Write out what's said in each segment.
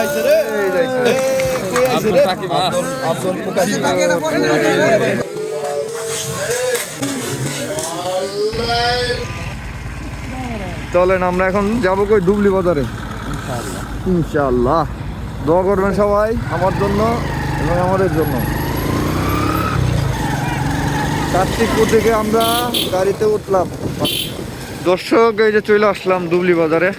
যাইছে রে। কই রে চলেন, আমরা এখন যাব কই? ডুবলি বাজারে। ইনশাআল্লাহ। দোয়া করবেন সবাই আমার জন্য এবং আমাদের জন্য। কার্তিকপুর থেকে আমরা গাড়িতে উঠলাম। দর্শক, এই যে চলে আসলাম ডুবলি বাজারে।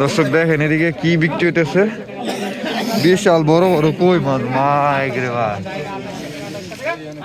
দর্শক দেখেন এদিকে কি বিক্রি হইতেছে? বিশাল বড় বড় কই মাছ মাই রে ভাই।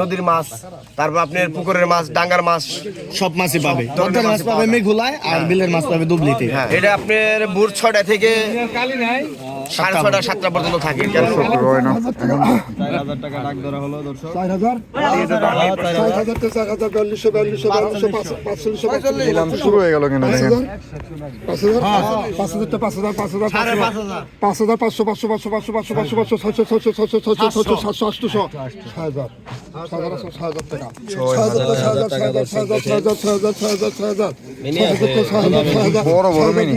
নদীর মাছ তারপর আপনার পুকুরের মাছ ডাঙ্গার মাছ সব মাছই পাবে। মাছ পাবে মেঘুলায় আর বিলের মাছ পাবে দুবলিতে হ্যাঁ। এটা আপনার বুড় ছটা থেকে সাড়ে ছটা সাতটা পর্যন্ত থাকে শুরু হয়ে গেল কেন দেখেন বড় বড় মিনি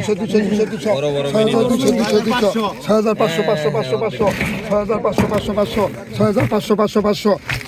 ছয় হাজার পাঁচশো পাঁচশো পাঁচশো পাঁচশো, ছয় হাজার পাঁচশো পাঁচশো পাঁচশো, ছয় হাজার পাঁচশো পাঁচশো পাঁচশো।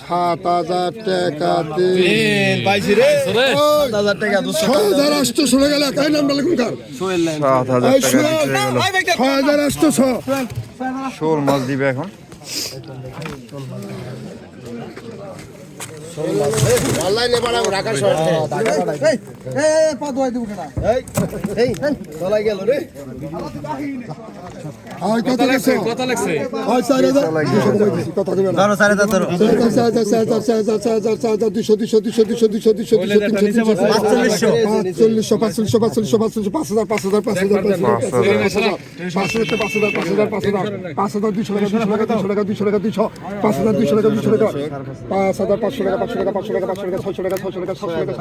সাত হাজার টাকা দিন। রাষ্ট্র চলে গেল তাই নাম বলে কোনকার ছয় হাজার রাষ্ট্র ছ। শোল মাছ দিবে এখন। পাঁচ পাঠাবো ঢাকা শহর পাঁচ হাজার পাঁচশো টাকা পাঁচ হাজার পাঁচশো টাকা পাঁচ হাজার পাঁচশো টাকা পাঁচশো টাকা পাঁচশো টাকা পাঁচশো টাকা ছশো টাকা ছশো টাকা ছশো টাকা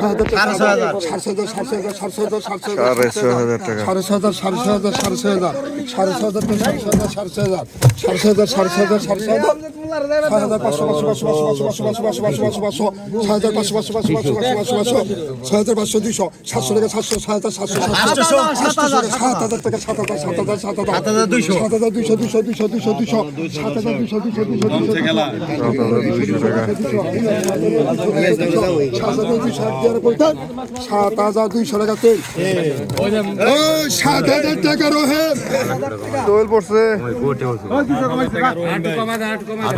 হাজার সাতশো হাজার হাজার সাতশো হাজার সাড়ে ছয় হাজার সাড়ে ছয় হাজার সাড়ে ছয় হাজার সাড়ে ছয় হাজার সাড়ে ছয় হাজার সাড়ে ছয় হাজার সাড়ে ছয় হাজার সাড়ে ছয় হাজার সাড়ে ছয় হাজার ছয় হাজার পাঁচশো পাঁচশো পাঁচশো পাঁচশো পাঁচশো পাঁচশো পাঁচশো পাঁচশো পাঁচশো পাঁচশো ছয় হাজার পাঁচশো পাঁচশো পাঁচশো পাঁচশো পাঁচশো পাঁচশো পাঁচশো ছয় হাজার পাঁচশো দুইশো সাতশো টাকা সাতশো ছয় হাজার সাতশো সাতশো সাত হাজার টাকা সাত হাজার সাত হাজার সাত হাজার সাত হাজার দুইশো সাত হাজার দুইশো দুইশো দুইশো দুইশো দুইশো সাত হাজার দুইশো দুইশো দুইশো দুইশো সাত হাজার দুইশো টাকা তেল সাত হাজার টাকা রোহে পড়ছে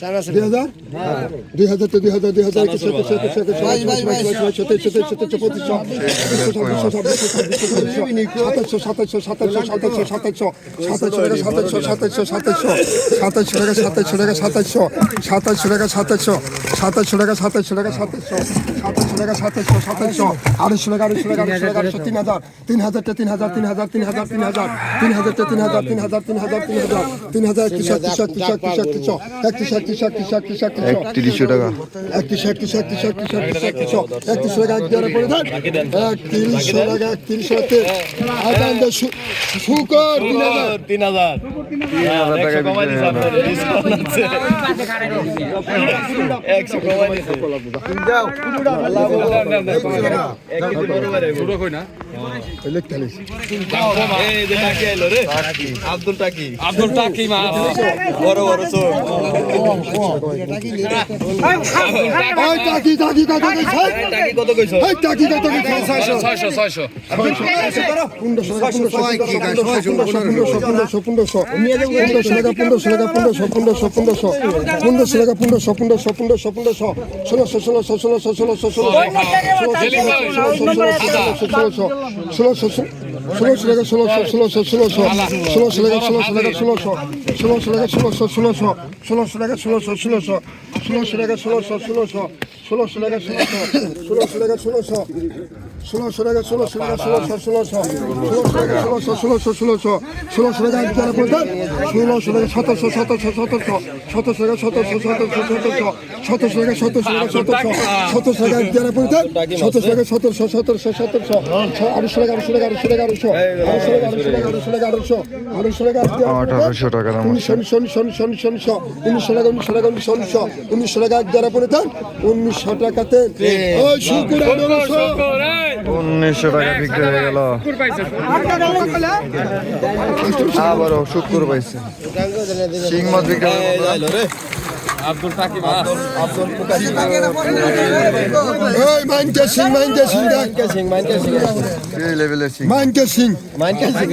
দুই হাজার দুই হাজার তো দুই হাজার দুই হাজার একুশ একুশ একুশ একুশ বাইশ সতেইশ সতেইশ সতেইশ পঁচিশশো সাতাইশশো সাতাইশশো সাতাইশশো সাতাইশশো সাতাইশশো সাতাইশশো সাতাইশশো সাতাইশশো টাকা সাতাইশশো সাতাইশশো টাকা সাতাইশশো সাতাইশশো টাকা সাতাইশশো টাকা সাতাইশশো সাতাইশশো টাকা সাতাইশশো সাতাইশশো আড়াইশো টাকা আড়াইশো টাকা আড়াইশো টাকা আড়াইশো তিন হাজার তিন হাজারটা তিন হাজার তিন হাজার তিন হাজার তিন হাজার তিন হাজারটা তিন হাজার তিন হাজার তিন হাজার তিন হাজার তিন হাজার একত্রিশ একত্রিশ একত্রিশ একত্রিশ একত্রিশ একত্রিশ একত্রিশ একত্রিশ একত্রিশ একত্রিশ একত্রিশশো টাকা একত্রিশ একত্রিশ একত্রিশ একত্রিশ একত্রিশ একত্রিশ একত্রিশ টাকা এক পরে দেন একত্রিশশো টাকা একত্রিশশো শুকর তিন হাজার হাজার টাকা আব্দুল টাকি আব্দুল টাকি মা বড় বড় চোখ টাকি টাকি কত টাকি কত কইছো টাকি কত কইছো 600 600 ষোলোশো ষোলোশো ষোলোশো ষোলোশো ষোলোশো ষোলোশো ষোলোশো টাকা ষোলোশো ষোলোশো ষোলোশো ষোলোশো টাকা ষোলোশো টাকা ষোলোশো ষোলোশো টাকা ষোলোশো ষোলোশো ষোলোশো টাকা ষোলোশো ষোলোশো ষোলোশো টাকা ষোলোশো টাকা ষোলোশো টাকা ষোলোশো ষোলোশো টাকা ষোলোশো টাকা ষোলোশো ষোলোশো ষোলোশো টাকা ষোলোশো ষোলোশো ষোলোশো টাকা জায়গা পড়তেন ষোলোশো টাকা সতেরোশো সতেরোশো সতেরোশো সতেরোশো টাকা সতেরোশো সতেরোশো সতেরোশো টাকা সতেরোশো টাকা সতেরোশো সতেরোশো টাকা জায়গা পড়তেন সতেরোশো টাকা সতেরোশো সতেরোশো সতেরোশো আড়াইশো টাকা আড়াইশো টাকা আড়াইশো টাকা আড়াইশো আড়াইশো টাকা আড়াইশো টাকা আড়াইশো আড়াইশো টাকা আড়াইশো টাকা আঠারোশো টাকা উনিশশো উনিশশো উনিশশো উনিশশো উনিশশো উনিশশো টাকা উনিশশো টাকা উনিশশো উনিশশো উনিশশো টাকা এক জায়গা পড়তেন উনিশশো টাকাতে উনিশশো টাকা বিক্রি হয়ে গেল। আবারও শুক্র পাইছে। শিং মাছ বিক্রি। আব্দুল টাকি মাইনকে সিং মাইনকে সিং দেখ। সিং মাইনকে সিং এই লেভেলের শিং। মাইনকে সিং মাইনকে সিং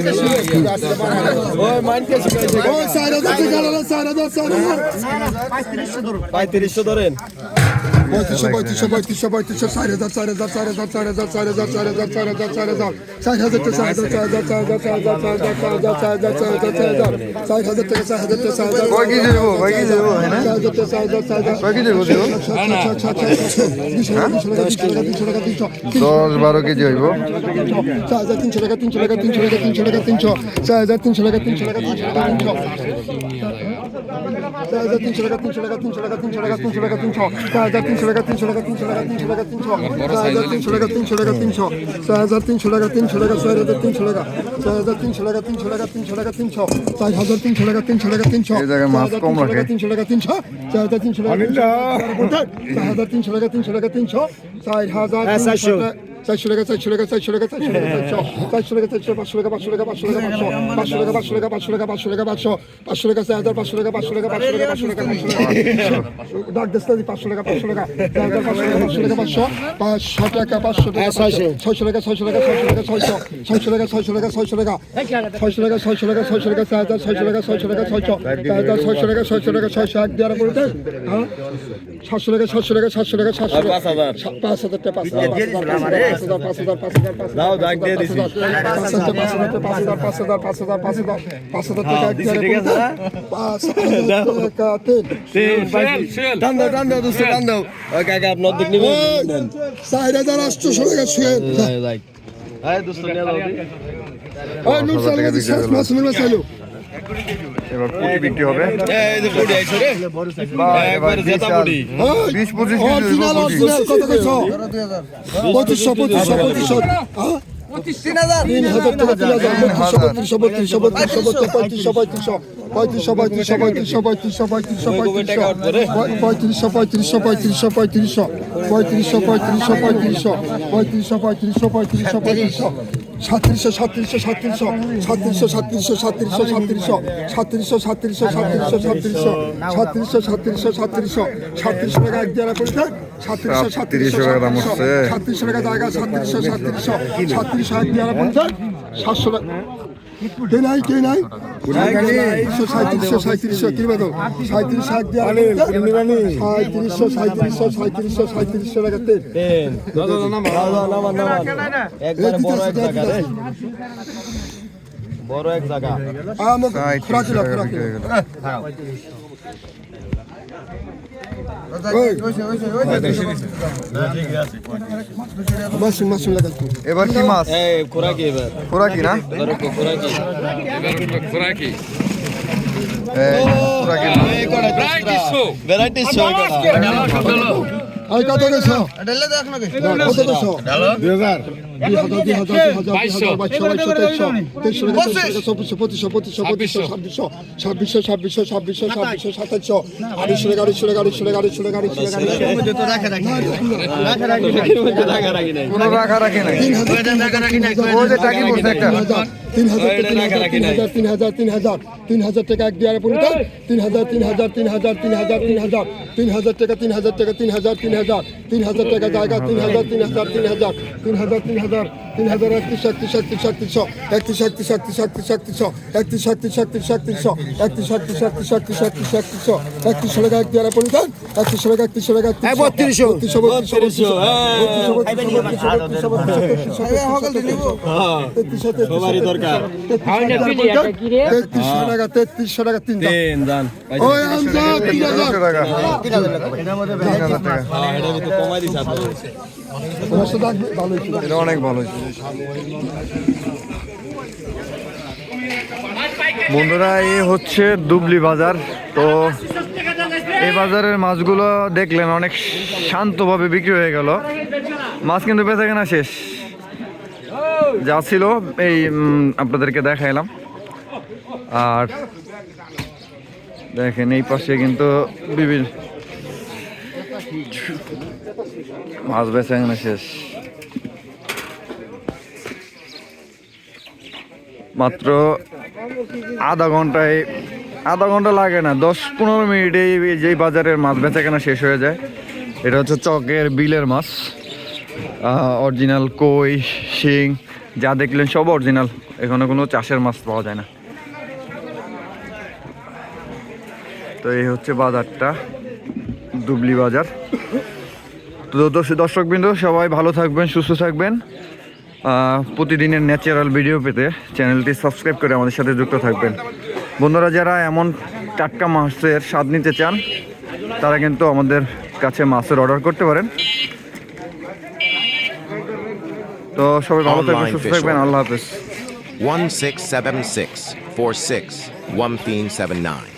ওই মাইনকে সিং ওই চার হাজার টাকা আলাদা চার হাজার চার হাজার পঁয়ত্রিশশো ধরেন। পঁয়ত্রিশশো পঁয়ত্রিশশো পঁয়ত্রিশশো পঁয়ত্রিশশো চার হাজার চার হাজার চার হাজার চার হাজার চার হাজার চার হাজার চার হাজার চার হাজার চার হাজার টাকা চার হাজার চার হাজার চার হাজার চার হাজার চার হাজার চার হাজার চার হাজার চার হাজার চার হাজার টাকা চার হাজার টাকা চার হাজার হ্যাঁ চার হাজার টাকা চার হাজার চার হাজার দশ বারো কেজি হইব চার হাজার তিনশো টাকা তিনশো টাকা তিনশো টাকা তিনশো টাকা তিনশো চার হাজার তিনশো টাকা তিনশো টাকা তিনশো টাকা তিনশো চার হাজার তিনশো টাকা তিনশো টাকা তিনশো টাকা তিনশো টাকা তিনশো টাকা তিনশো চার হাজার তিনশো টাকা তিনশো টাকা তিনশো টাকা তিনশো টাকা তিনশো চার হাজার তিনশো টাকা তিনশো টাকা তিনশো চার হাজার তিনশো টাকা তিনশো টাকা চার হাজার তিনশো টাকা চার হাজার তিনশো টাকা তিনশো টাকা তিনশো টাকা তিনশো চার হাজার তিনশো টাকা তিনশো টাকা তিনশো এই জায়গায় মাছ কম রাখে। তিনশো টাকা তিনশো চার হাজার তিনশো টাকা চার হাজার তিনশো টাকা তিনশো টাকা তিনশো চার হাজার চারশো টাকা চারশো টাকা চারশো টাকা চারশো টাকা চারশো টাকা চারশো পাঁচশো টাকা পাঁচশো টাকা পাঁচশো টাকা পাঁচশো পাঁচশো টাকা পাঁচশো টাকা পাঁচশো টাকা পাঁচশো পাঁচশো টাকা চার হাজার পাঁচশো টাকা পাঁচশো টাকা পাঁচশো টাকা পাঁচশো টাকা পাঁচশো টাকা ডাক দেশ পাঁচশো টাকা পাঁচশো টাকা চার হাজার পাঁচশো টাকা পাঁচশো টাকা পাঁচশো পাঁচশো টাকা পাঁচশো টাকা ছয়শো টাকা ছয়শো টাকা ছয়শো টাকা ছয়শো টাকা ছয়শো টাকা ছয়শো টাকা ছয়শো টাকা ছয়শো টাকা ছয়শো টাকা চার হাজার ছয়শো টাকা ছয়শো টাকা ছয়শো চার হাজার ছয়শো টাকা ছয়শো টাকা ছয়শো এক দেওয়ার পরে হ্যাঁ সাতশো টাকা সাতশো টাকা সাতশো টাকা সাতশো টাকা পাঁচ হাজার টাকা পাঁচ হাজার পাঁচ হাজার পাঁচ হাজার পাঁচ হাজার দাও দাগ দিয়ে দিছি। পাঁচ হাজার পাঁচ হাজার পাঁচ হাজার পাঁচ হাজার পাঁচ হাজার পাঁচ হাজার পাঁচ হাজার টাকা পাঁচ হাজার টাকা তিন টান দাও। টান দাও দোস্ত টান দাও। কাকা আপনি অর্ধেক নিবেন চার হাজার আটশোশো টাকা শুয়ে দোস্ত নিয়ে যাও ওই নুট চাল গেছে শেষ মাস মিলে চাইলো এবার পুটি বিক্রি হবে এই যে পুডি আইছো রে বা এবার জেতা পুডি বিশ পঁচিশ পঁচিশশো পঁচিশশো পঁচিশশো হ্যাঁ তিন হাজার টাকা তিন হাজার বত্রিশশো বত্রিশশো বত্রিশশো বত্রিশশো বত্রিশশো পঁয়ত্রিশশো পঁয়ত্রিশশো পঁয়ত্রিশশো পঁয়ত্রিশশো পঁয়ত্রিশশো পঁয়ত্রিশশো পঁয়ত্রিশশো পঁয়ত্রিশশো পঁয়ত্রিশশো পঁয়ত্রিশশো পঁয়ত্রিশশো পঁয়ত্রিশশো পঁয়ত্রিশশো পঁয়ত্রিশশো পঁয়ত্রিশশো পঁয়ত্রিশশো সাতত্রিশশো সাতত্রিশশো সাতত্রিশশো সাতত্রিশশো সাতত্রিশশো সাতত্রিশশো সাতত্রিশশো সাতত্রিশশো সাতত্রিশশো সাতত্রিশশো সাতত্রিশশো সাতত্রিশশো সাতত্রিশশো সাতত্রিশশো টাকা এক জায়গা পড়ছে সাতত্রিশশো সাতত্রিশশো। সাতত্রিশশো টাকা জায়গা সাতত্রিশশো সাতত্রিশশো সাতত্রিশশো এক জায়গা পড়ছে সাতশো টাকা কে নাই কে নাই সাঁত্রিশশো সাঁত্রিশশো কি সাঁত্রিশশো সাঁত্রিশশো সাঁত্রিশশো সাঁত্রিশশো টাকা তেল বড় এক জায়গা খোরাক খোরাক এবার। কি মাছ খোরাকি এবার খোরা কি না খোরাকি খোরাকি ভ্যারাইটি শো আর কত গেছো কত কত টাকা কোনো রাখা রাখি নাই তিন হাজার ও যে টাকি বলছে একটা তিন হাজার তিন হাজার তিন হাজার তিন হাজার তিন হাজার তিন হাজার টাকা এক দিয়ে পনেরো তিন হাজার তিন হাজার তিন হাজার তিন হাজার তিন হাজার তিন হাজার টাকা তিন হাজার টাকা তিন হাজার তিন হাজার তিন হাজার টাকা জায়গা তিন হাজার তিন হাজার তিন হাজার তিন হাজার তিন হাজার হাজার তিন হাজার একত্রিশ একত্রিশ একত্রিশ একত্রিশশো একত্রিশ একত্রিশ একত্রিশ একত্রিশ একত্রিশশো একত্রিশ একত্রিশ একত্রিশ একত্রিশশো একত্রিশ একত্রিশ একত্রিশ একত্রিশ একত্রিশ একত্রিশশো একত্রিশশো টাকা একটি আড়া পরিধান একত্রিশশো টাকা একত্রিশশো টাকা বত্রিশশো বত্রিশশো বত্রিশশো তেত্রিশশো টাকা তেত্রিশশো টাকা তিন দান ওই আমজাদ তিন অনেক অনেক ভালো হয়েছে। বন্ধুরা এই হচ্ছে দুবলি বাজার। তো এই বাজারের মাছগুলো দেখলেন, অনেক শান্তভাবে বিক্রি হয়ে গেল। মাছ কিন্তু বেচা কেনা শেষ। যা ছিল, এই আপনাদেরকে দেখাইলাম। আর দেখেন, এই পাশে কিন্তু বিভিন্ন মাছ বেচা কেনা শেষ। মাত্র আধা ঘন্টায়, আধা ঘণ্টা লাগে না, দশ পনেরো মিনিটে যেই বাজারের মাছ বেচা কেনা শেষ হয়ে যায়। এটা হচ্ছে চকের বিলের মাছ অরিজিনাল কই, শিং, যা দেখলেন সব অরিজিনাল, এখানে কোনো চাষের মাছ পাওয়া যায় না। তো এই হচ্ছে বাজারটা, দুবলি বাজার। তো দর্শক বিন্দু সবাই ভালো থাকবেন, সুস্থ থাকবেন। প্রতিদিনের ন্যাচারাল ভিডিও পেতে চ্যানেলটি সাবস্ক্রাইব করে আমাদের সাথে যুক্ত থাকবেন। বন্ধুরা যারা এমন টাটকা মাছের স্বাদ নিতে চান তারা কিন্তু আমাদের কাছে মাছের অর্ডার করতে পারেন। তো সবাই ভালো থাকবেন সুস্থ থাকবেন আল্লাহ হাফেজ। 1676 46 1379.